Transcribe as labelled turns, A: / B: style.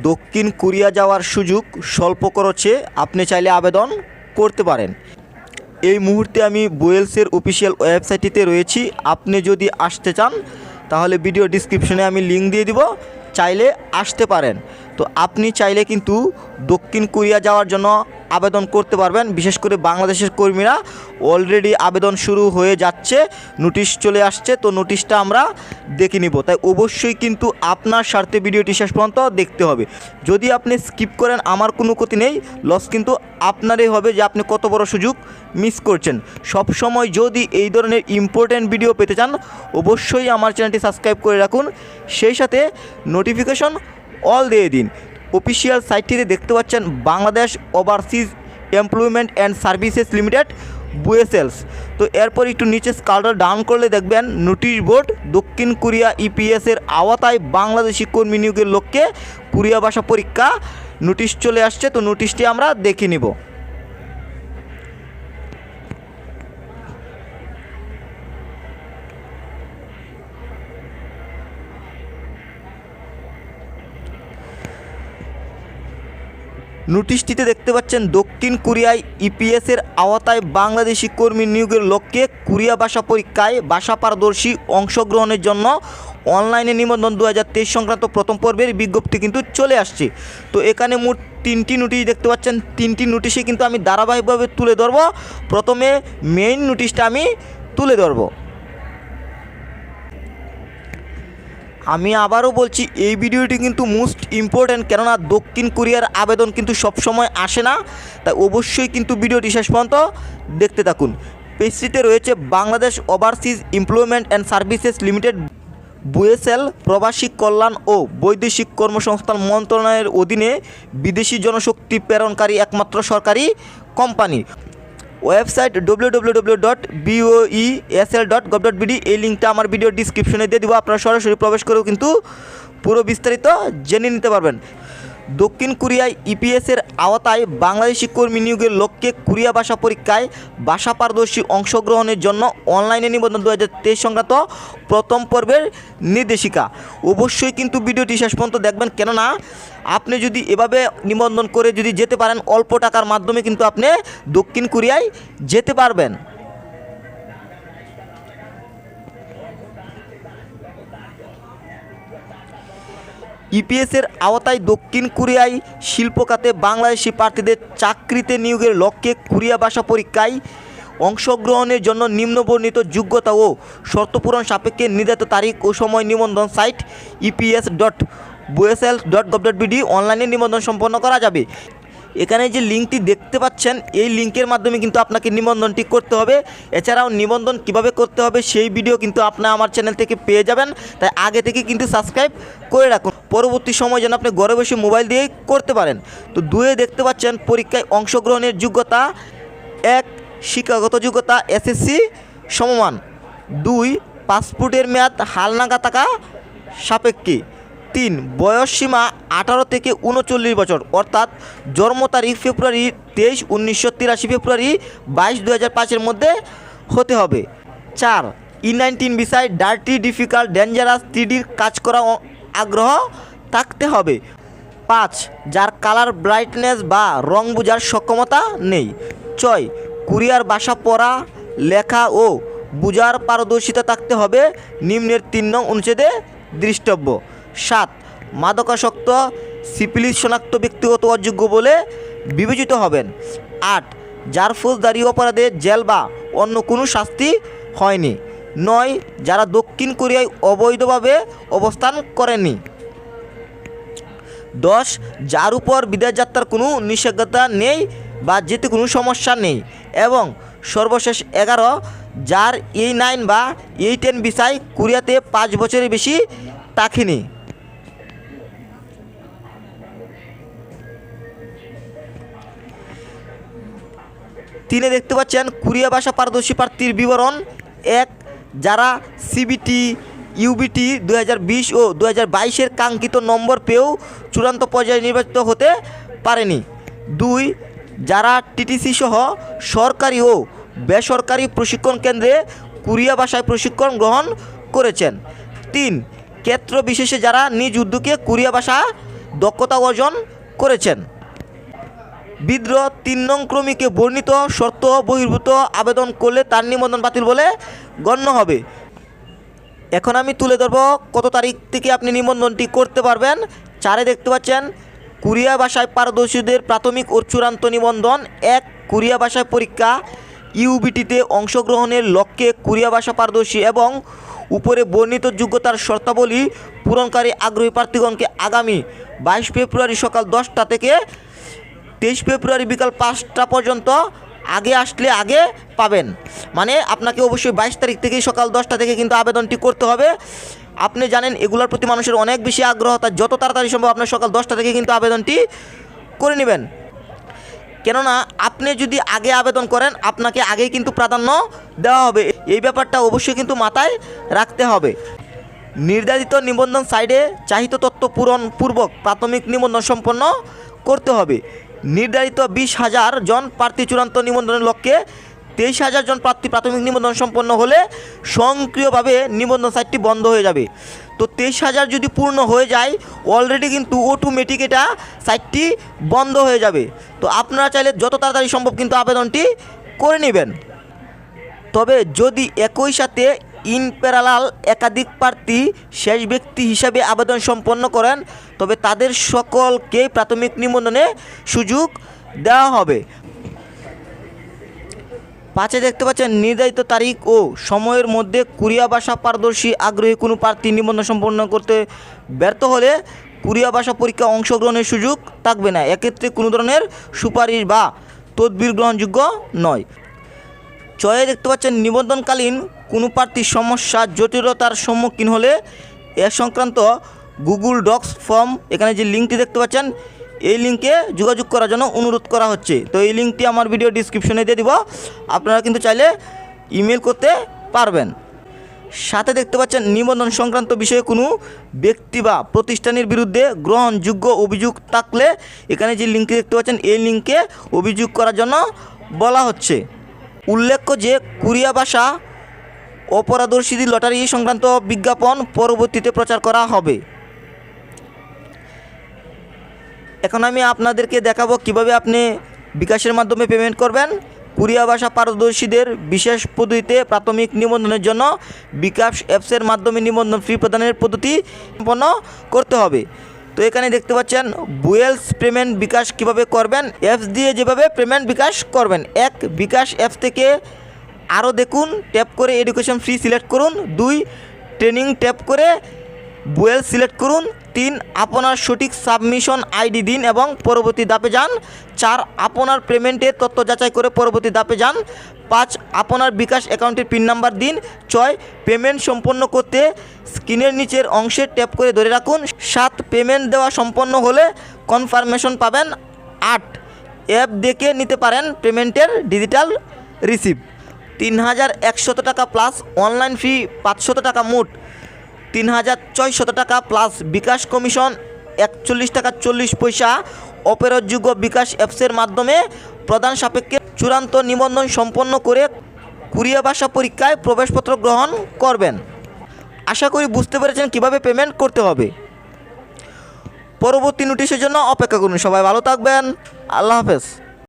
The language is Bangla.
A: দক্ষিণ কোরিয়া যাওয়ার সুযোগ স্বল্প খরচে আপনি চাইলে আবেদন করতে পারেন। এই মুহূর্তে আমি বোয়েলসের অফিসিয়াল ওয়েবসাইটটিতে রয়েছি। আপনি যদি আসতে চান, তাহলে ভিডিও ডিসক্রিপশনে আমি লিঙ্ক দিয়ে দিব। চাইলে আসতে পারেন। তো আপনি চাইলে কিন্তু দক্ষিণ কোরিয়া যাওয়ার জন্য আবেদন করতে পারবেন। বিশেষ করে বাংলাদেশের কর্মীরা অলরেডি আবেদন শুরু হয়ে যাচ্ছে, নোটিশ চলে আসছে, তো নোটিশটা আমরা দেখে নিব। তাই অবশ্যই কিন্তু আপনার স্বার্থে ভিডিওটি শেষ পর্যন্ত দেখতে হবে। যদি আপনি স্কিপ করেন, আমার কোনো ক্ষতি নেই, লস কিন্তু আপনারই হবে যে আপনি কত বড় সুযোগ মিস করছেন। সব সময় যদি এই ধরনের ইম্পর্ট্যান্ট ভিডিও পেতে চান, অবশ্যই আমার চ্যানেলটি সাবস্ক্রাইব করে রাখুন। সেই সাথে নোটিফিকেশন অল দিয়ে দিন অফিসিয়াল সাইটটিতে দেখতে পাচ্ছেন Bangladesh overseas employment and services limited বুয়েসেলস তো এরপর একটু নিচে স্কালটা ডাউন করলে দেখবেন নোটিশ বোর্ড দক্ষিণ কোরিয়া ইপিএসের আওতায় বাংলাদেশি কর্মী নিয়োগের লক্ষ্যে কোরিয়া ভাষা পরীক্ষা নোটিশ চলে আসছে। তো নোটিশটি আমরা দেখে নিব। নোটিশটিতে দেখতে পাচ্ছেন দক্ষিণ কোরিয়ায় ইপিএসের আওতায় বাংলাদেশি কর্মী নিয়োগের লক্ষ্যে কোরিয়া ভাষা পরীক্ষায় ভাষা পারদর্শী অংশগ্রহণের জন্য অনলাইনে নিবন্ধন দু সংক্রান্ত প্রথম পর্বের বিজ্ঞপ্তি কিন্তু চলে আসছে। তো এখানে মোট তিনটি নোটিশ দেখতে পাচ্ছেন। তিনটি নোটিশে কিন্তু আমি ধারাবাহিকভাবে তুলে ধরবো। প্রথমে মেইন নোটিশটা আমি তুলে ধরবো। আমি আবারও বলছি, এই ভিডিওটি কিন্তু মোস্ট ইম্পর্ট্যান্ট কেননা দক্ষিণ কোরিয়ার আবেদন কিন্তু সবসময় আসে না। তাই অবশ্যই কিন্তু ভিডিওটি শেষ পর্যন্ত দেখতে থাকুন। পেজটিতে রয়েছে Bangladesh overseas employment and services limited বুয়েসেল প্রবাসী কল্যাণ ও বৈদেশিক কর্মসংস্থান মন্ত্রণালয়ের অধীনে বিদেশি জনশক্তি প্রেরণকারী একমাত্র সরকারি company. Website W W dot L dot এই লিঙ্কটা আমার ভিডিও ডিসক্রিপশনে দিয়ে দেবো। আপনারা সরাসরি প্রবেশ করেও কিন্তু পুরো বিস্তারিত জেনে নিতে পারবেন। দক্ষিণ কোরিয়ায় ইপিএসের আওতায় বাংলাদেশি কর্মী নিয়োগের লক্ষ্যে কোরিয়া ভাষা পরীক্ষায় ভাষা পারদর্শী অংশগ্রহণের জন্য অনলাইনে নিবন্ধন দু হাজার তেইশ সংক্রান্ত প্রথম পর্বের নির্দেশিকা। অবশ্যই কিন্তু ভিডিওটি শেষ পর্যন্ত দেখবেন, কেননা আপনি যদি এভাবে নিবন্ধন করে যদি যেতে পারেন, অল্প টাকার মাধ্যমে কিন্তু আপনি দক্ষিণ কোরিয়ায় যেতে পারবেন। ইপিএসের আওতায় দক্ষিণ কোরিয়ায় শিল্প খাতে বাংলাদেশি প্রার্থীদের চাকরিতে নিয়োগের লক্ষ্যে কোরিয়া ভাষা পরীক্ষায় অংশগ্রহণের জন্য নিম্নবর্ণিত যোগ্যতা ও শর্তপূরণ সাপেক্ষে নির্ধারিত তারিখ ও সময় নিবন্ধন site EPS dot BOESL dot gov dot BD অনলাইনে নিবন্ধন সম্পন্ন করা যাবে। এখানে যে লিঙ্কটি দেখতে পাচ্ছেন, এই লিঙ্কের মাধ্যমে কিন্তু আপনাকে নিবন্ধনটি করতে হবে। এছাড়াও নিবন্ধন কীভাবে করতে হবে সেই ভিডিও কিন্তু আপনি আমার চ্যানেল থেকে পেয়ে যাবেন। তাই আগে থেকে কিন্তু সাবস্ক্রাইব করে রাখুন। পরবর্তী সময় যেন আপনি ঘরে বসে মোবাইল দিয়েই করতে পারেন। তো দুয়ে দেখতে পাচ্ছেন, পরীক্ষায় অংশগ্রহণের যোগ্যতা এক, শিক্ষাগত যোগ্যতা এসএসসি সমমান। দুই, পাসপোর্টের মেয়াদ হালনাগা থাকা সাপেক্ষে। তিন, বয়স সীমা আঠারো থেকে উনচল্লিশ বছর, অর্থাৎ জন্ম তারিখ ফেব্রুয়ারি তেইশ, উনিশশো তিরাশি ফেব্রুয়ারি বাইশ দু হাজার পাঁচের মধ্যে হতে হবে। চার ই নাইনটিন বিষয় ডার্টি ডিফিকাল্ট ডেঞ্জারাস থ্রিডির কাজ করা আগ্রহ থাকতে হবে। পাঁচ, যার কালার ব্রাইটনেস বা রং বোঝার সক্ষমতা নেই। ছয়, কুরিয়ার বাসা পড়া, লেখা ও বুঝার পারদর্শিতা থাকতে হবে। নিম্নের তিন নং অনুচ্ছেদে দৃষ্টব্য। সাত, মাদকাসক্ত সিপিলিস শনাক্ত ব্যক্তিগত অযোগ্য বলে বিবেচিত হবেন। আট, যার ফৌজদারি অপরাধে জেল বা অন্য কোনো শাস্তি হয়নি। নয়, যারা দক্ষিণ কোরিয়ায় অবৈধভাবে অবস্থান করেনি। দশ, যার উপর বিদেশ যাত্রার কোনো নিষেধাজ্ঞা নেই বা যেতে কোনো সমস্যা নেই। এবং সর্বশেষ এগারো, যার এই নাইন বা এই টেন বিষয় কোরিয়াতে পাঁচ বছরের বেশি থাকেনি তিনে দেখতে পাচ্ছেন কোরিয়া ভাষা পারদর্শী প্রার্থীর বিবরণ। এক, যারা সিবিটি ইউবিটি দু ও দু হাজার কাঙ্ক্ষিত নম্বর পেয়েও চূড়ান্ত পর্যায়ে নির্বাচিত হতে পারেনি। দুই, যারা টিটিসি সহ সরকারি ও বেসরকারি প্রশিক্ষণ কেন্দ্রে কোরিয়া ভাষায় প্রশিক্ষণ গ্রহণ করেছেন। তিন, ক্ষেত্র বিশেষে যারা নিজ উদ্যোগে কোরিয়া ভাষা দক্ষতা অর্জন করেছেন। বিদ্রোহ তিন নং ক্রমিকে বর্ণিত শর্ত বহির্ভূত আবেদন করলে তার নিবন্ধন বাতিল বলে গণ্য হবে। এখন আমি তুলে ধরবো কত তারিখ থেকে আপনি নিবন্ধনটি করতে পারবেন। চারে দেখতে পাচ্ছেন, কুরিয়া ভাষায় পারদর্শীদের প্রাথমিক ও চূড়ান্ত নিবন্ধন। এক, কুরিয়া ভাষায় পরীক্ষা। ইউবিটিতে অংশগ্রহণের লক্ষ্যে কুরিয়া ভাষা পারদর্শী এবং উপরে বর্ণিত যোগ্যতার শর্তাবলী পূরণকারী আগ্রহী প্রার্থীগণকে আগামী বাইশ ফেব্রুয়ারি সকাল দশটা থেকে তেইশ ফেব্রুয়ারি বিকাল পাঁচটা পর্যন্ত আগে আসলে আগে পাবেন। মানে আপনাকে অবশ্যই বাইশ তারিখ থেকেই সকাল দশটা থেকে কিন্তু আবেদনটি করতে হবে। আপনি জানেন এগুলোর প্রতি মানুষের অনেক বেশি আগ্রহ তাই যত তাড়াতাড়ি সম্ভব আপনার সকাল দশটা থেকে কিন্তু আবেদনটি করে নেবেন। কেননা আপনি যদি আগে আবেদন করেন, আপনাকে আগেই কিন্তু প্রাধান্য দেওয়া হবে। এই ব্যাপারটা অবশ্যই কিন্তু মাথায় রাখতে হবে। নির্ধারিত নিবন্ধন সাইডে চাহিত তথ্য পূরণ পূর্বক প্রাথমিক নিবন্ধন সম্পন্ন করতে হবে। নির্ধারিত বিশ হাজার জন প্রার্থী চূড়ান্ত নিবন্ধনের লক্ষ্যে তেইশ হাজার জন প্রার্থী প্রাথমিক নিবন্ধন সম্পন্ন হলে স্বয়ংক্রিয়ভাবে নিবন্ধন সাইটটি বন্ধ হয়ে যাবে। তো তেইশ হাজার যদি পূর্ণ হয়ে যায় অলরেডি কিন্তু অটোমেটিক এটা সাইটটি বন্ধ হয়ে যাবে। তো আপনারা চাইলে যত তাড়াতাড়ি সম্ভব কিন্তু আবেদনটি করে নেবেন। তবে যদি একই সাথে ইন প্যারালাল একাধিক প্রার্থী শেষ ব্যক্তি হিসাবে আবেদন সম্পন্ন করেন, তবে তাদের সকলকেই প্রাথমিক নিবন্ধনে সুযোগ দেওয়া হবে। পাঁচে দেখতে পাচ্ছেন, নির্ধারিত তারিখ ও সময়ের মধ্যে কুরিয়া ভাষা পারদর্শী আগ্রহী কোনো প্রার্থী নিবন্ধন সম্পন্ন করতে ব্যর্থ হলে কুরিয়া ভাষা পরীক্ষা অংশগ্রহণের সুযোগ থাকবে না। এক্ষেত্রে কোনো ধরনের সুপারিশ বা তদবির গ্রহণযোগ্য নয়। চয়ে দেখতে পাচ্ছেন নিবন্ধনকালীন কোনো প্রার্থীর সমস্যা, জটিলতার সম্মুখীন হলে এ সংক্রান্ত গুগল ডক্স ফর্ম, এখানে যে লিঙ্কটি দেখতে পাচ্ছেন, এই লিঙ্কে যোগাযোগ করার জন্য অনুরোধ করা হচ্ছে। তো এই লিঙ্কটি আমার ভিডিও ডিসক্রিপশনে দিয়ে দিব, আপনারা কিন্তু চাইলে ইমেল করতে পারবেন। সাথে দেখতে পাচ্ছেন, নিবন্ধন সংক্রান্ত বিষয়ে কোনো ব্যক্তি বা প্রতিষ্ঠানের বিরুদ্ধে গ্রহণযোগ্য অভিযোগ থাকলে এখানে যে লিঙ্কটি দেখতে পাচ্ছেন, এই লিঙ্কে অভিযোগ করার জন্য বলা হচ্ছে। উল্লেখ্য যে কুরিয়া ভাষা অপরাধর্শী লটারি সংক্রান্ত বিজ্ঞাপন পরবর্তীতে প্রচার করা হবে। এখন আমি আপনাদেরকে দেখাবো কীভাবে আপনি বিকাশের মাধ্যমে পেমেন্ট করবেন। কুরিয়া ভাষা পারদর্শীদের বিশেষ পদ্ধতিতে প্রাথমিক নিবন্ধনের জন্য বিকাশ অ্যাপসের মাধ্যমে নিবন্ধন ফি প্রদানের পদ্ধতি সম্পন্ন করতে হবে। তো এখানে দেখতে পাচ্ছেন, বুয়েলস পেমেন্ট বিকাশ কীভাবে করবেন? অ্যাপস দিয়ে যেভাবে পেমেন্ট বিকাশ করবেন। এক, বিকাশ অ্যাপস থেকে আরও দেখুন, ট্যাপ করে এডুকেশন ফ্রি সিলেক্ট করুন। দুই, ট্রেনিং ট্যাপ করে বুয়েল সিলেক্ট করুন। তিন, আপনার সঠিক সাবমিশন আইডি দিন এবং পরবর্তী ধাপে যান। চার, আপনার পেমেন্টের তথ্য যাচাই করে পরবর্তী ধাপে যান। পাঁচ, আপনার বিকাশ অ্যাকাউন্টের পিন নাম্বার দিন। ছয়, পেমেন্ট সম্পন্ন করতে স্ক্রিনের নিচের অংশে ট্যাপ করে ধরে রাখুন। সাত, পেমেন্ট দেওয়া সম্পন্ন হলে কনফার্মেশন পাবেন। আট, অ্যাপ দেখে নিতে পারেন পেমেন্টের ডিজিটাল রিসিপ্ট। তিন হাজার একশত টাকা প্লাস অনলাইন ফি পাঁচশত টাকা মোট। তিন হাজার ছয়শত টাকা প্লাস বিকাশ কমিশন একচল্লিশ টাকা চল্লিশ পয়সা। অপেরণযোগ্য বিকাশ অ্যাপসের মাধ্যমে প্রদান সাপেক্ষে চূড়ান্ত নিবন্ধন সম্পন্ন করে কুরিয়া ভাষা পরীক্ষায় প্রবেশপত্র গ্রহণ করবেন। আশা করি বুঝতে পেরেছেন কীভাবে পেমেন্ট করতে হবে। পরবর্তী নোটিশের জন্য অপেক্ষা করুন। সবাই ভালো থাকবেন। আল্লাহ হাফেজ।